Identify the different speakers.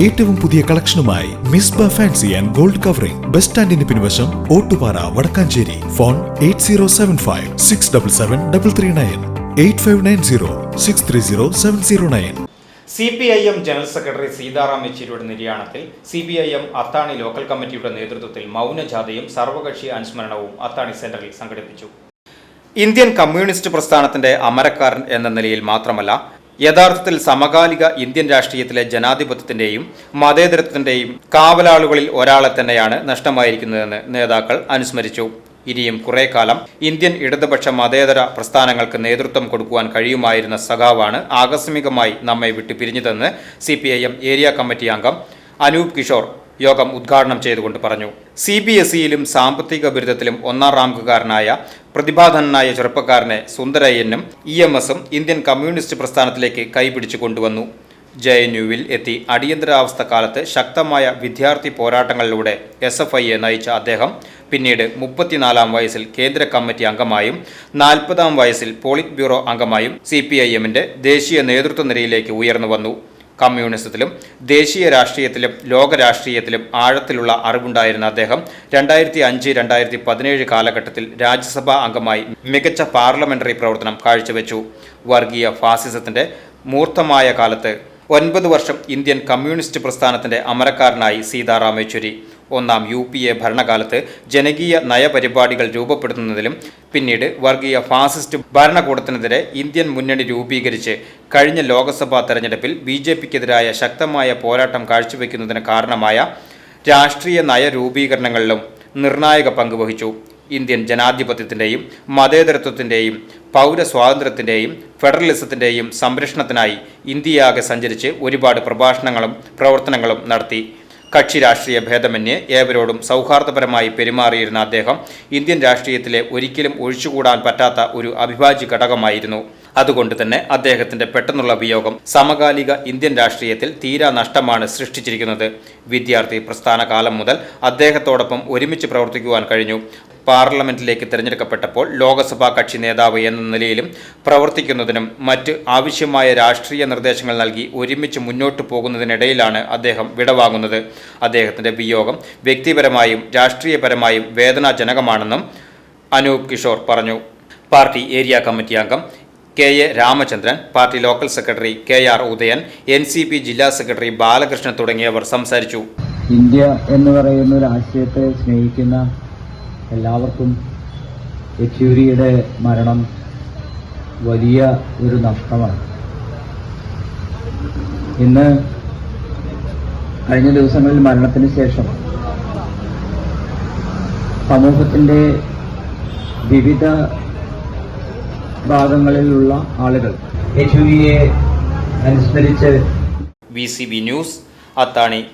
Speaker 1: ഏറ്റവും പുതിയ കളക്ഷനുമായി Misba fancy and gold covering. Bus സ്റ്റാൻഡിന് പിൻവശം Ottupara Vadakkancherry. Phone eight zero seven five six double seven double three nine. Eight five nine zero six three zero seven zero nine.
Speaker 2: C P I M general secretary Sitaram യെച്ചൂരിയുടെ നിര്യാണത്തിൽ C P I M Athani local കമ്മിറ്റിയുടെ നേതൃത്വത്തിൽ മൗനജാഥയും സർവകക്ഷി അനുസ്മരണവും അത്താണി സെന്ററിൽ സംഘടിപ്പിച്ചു. Indian communist പ്രസ്ഥാനത്തിന്റെ അമരക്കാരൻ എന്ന നിലയിൽ മാത്രമല്ല യഥാർത്ഥത്തിൽ സമകാലിക ഇന്ത്യൻ രാഷ്ട്രീയത്തിലെ ജനാധിപത്യത്തിന്റെയും മതേതരത്വത്തിന്റെയും കാവലാളുകളിൽ ഒരാളെ തന്നെയാണ് നഷ്ടമായിരിക്കുന്നതെന്ന് നേതാക്കൾ അനുസ്മരിച്ചു. ഇനിയും കുറെ കാലം ഇന്ത്യൻ ഇടതുപക്ഷ മതേതര പ്രസ്ഥാനങ്ങൾക്ക് നേതൃത്വം കൊടുക്കുവാൻ കഴിയുമായിരുന്ന സഖാവാണ് ആകസ്മികമായി നമ്മെ വിട്ടു പിരിഞ്ഞതെന്ന് സി ഏരിയ കമ്മിറ്റി അംഗം അനൂപ് കിഷോർ യോഗം ഉദ്ഘാടനം ചെയ്തുകൊണ്ട് പറഞ്ഞു. സി ബി എസ് ഇയിലും സാമ്പത്തിക ബിരുദത്തിലും ഒന്നാം റാങ്കുകാരനായ പ്രതിഭാധനനായ ചെറുപ്പക്കാരനെ സുന്ദരയ്യനും ഇ എം എസും ഇന്ത്യൻ കമ്മ്യൂണിസ്റ്റ് പ്രസ്ഥാനത്തിലേക്ക് കൈപിടിച്ചു കൊണ്ടുവന്നു. ജെ എൻ യുവിൽ എത്തി. അടിയന്തരാവസ്ഥ കാലത്ത് ശക്തമായ വിദ്യാർത്ഥി പോരാട്ടങ്ങളിലൂടെ എസ് എഫ് ഐയെ നയിച്ച അദ്ദേഹം പിന്നീട് മുപ്പത്തിനാലാം വയസ്സിൽ കേന്ദ്ര കമ്മിറ്റി അംഗമായും നാൽപ്പതാം വയസ്സിൽ പോളിറ്റ് ബ്യൂറോ അംഗമായും സി പി ഐ ദേശീയ നേതൃത്വ നിരയിലേക്ക് ഉയർന്നു വന്നു. കമ്മ്യൂണിസത്തിലും ദേശീയ രാഷ്ട്രീയത്തിലും ലോകരാഷ്ട്രീയത്തിലും ആഴത്തിലുള്ള അറിവുണ്ടായിരുന്ന അദ്ദേഹം രണ്ടായിരത്തി അഞ്ച് രണ്ടായിരത്തി പതിനേഴ് കാലഘട്ടത്തിൽ രാജ്യസഭാ അംഗമായി മികച്ച പാർലമെന്ററി പ്രവർത്തനം കാഴ്ചവെച്ചു. വർഗീയ ഫാസിസത്തിന്റെ മൂർത്തമായ കാലത്ത് ഒൻപത് വർഷം ഇന്ത്യൻ കമ്മ്യൂണിസ്റ്റ് പ്രസ്ഥാനത്തിന്റെ അമരക്കാരനായി സീതാറാം യെച്ചൂരി ഒന്നാം യു പി എ ഭരണകാലത്ത് ജനകീയ നയപരിപാടികൾ രൂപപ്പെടുത്തുന്നതിലും പിന്നീട് വർഗീയ ഫാസിസ്റ്റ് ഭരണകൂടത്തിനെതിരെ ഇന്ത്യൻ മുന്നണി രൂപീകരിച്ച് കഴിഞ്ഞ ലോക്സഭാ തെരഞ്ഞെടുപ്പിൽ ബി ജെ പിക്കെതിരായ ശക്തമായ പോരാട്ടം കാഴ്ചവെക്കുന്നതിന് കാരണമായ രാഷ്ട്രീയ നയ രൂപീകരണങ്ങളിലും നിർണായക പങ്ക് വഹിച്ചു. ഇന്ത്യൻ ജനാധിപത്യത്തിന്റെയും മതേതരത്വത്തിന്റെയും പൗരസ്വാതന്ത്ര്യത്തിന്റെയും ഫെഡറലിസത്തിന്റെയും സംരക്ഷണത്തിനായി ഇന്ത്യയാകെ സഞ്ചരിച്ച് ഒരുപാട് പ്രഭാഷണങ്ങളും പ്രവർത്തനങ്ങളും നടത്തി. കക്ഷി രാഷ്ട്രീയ ഭേദമന്യേ ഏവരോടും സൗഹാർദ്ദപരമായി പെരുമാറിയിരുന്ന അദ്ദേഹം ഇന്ത്യൻ രാഷ്ട്രീയത്തിലെ ഒരിക്കലും ഒഴിച്ചുകൂടാൻ പറ്റാത്ത ഒരു അവിഭാജ്യ ഘടകമായിരുന്നു അതുകൊണ്ട് തന്നെ അദ്ദേഹത്തിന്റെ പെട്ടെന്നുള്ള വിയോഗം സമകാലിക ഇന്ത്യൻ രാഷ്ട്രീയത്തിൽ തീരാ നഷ്ടമാണ് സൃഷ്ടിച്ചിരിക്കുന്നത്. വിദ്യാർത്ഥി പ്രസ്ഥാന കാലം മുതൽ അദ്ദേഹത്തോടൊപ്പം ഒരുമിച്ച് പ്രവർത്തിക്കുവാൻ കഴിഞ്ഞു. പാർലമെന്റിലേക്ക് തിരഞ്ഞെടുക്കപ്പെട്ടപ്പോൾ ലോക്സഭാ കക്ഷി നേതാവ് എന്ന നിലയിലും പ്രവർത്തിക്കുന്നതിനും മറ്റ് ആവശ്യമായ രാഷ്ട്രീയ നിർദ്ദേശങ്ങൾ നൽകി ഒരുമിച്ച് മുന്നോട്ടു പോകുന്നതിനിടയിലാണ് അദ്ദേഹം വിടവാങ്ങുന്നത്. അദ്ദേഹത്തിന്റെ വിയോഗം വ്യക്തിപരമായും രാഷ്ട്രീയപരമായും വേദനാജനകമാണെന്നും അനൂപ് കിഷോർ പറഞ്ഞു. പാർട്ടി ഏരിയ കമ്മിറ്റി അംഗം K A Ramachandran party local secretary K R Udayan N C P ജില്ലാ സെക്രട്ടറി ബാലകൃഷ്ണൻ തുടങ്ങിയവർ സംസാരിച്ചു.
Speaker 3: ഇന്ത്യ എന്ന് പറയുന്ന ഒരു ആശയത്തെ സ്നേഹിക്കുന്ന എല്ലാവർക്കും യെച്ചൂരിയുടെ മരണം വലിയ ഒരു നഷ്ടമാണ്. ഇന്ന് കഴിഞ്ഞ ദിവസങ്ങളിൽ മരണത്തിന് ശേഷം സമൂഹത്തിന്റെ വിവിധ ഭാഗങ്ങളിലുള്ള ആളുകൾ. യേശുവിനെ അനുസ്മരിച്ച്.
Speaker 2: V C B news Athani.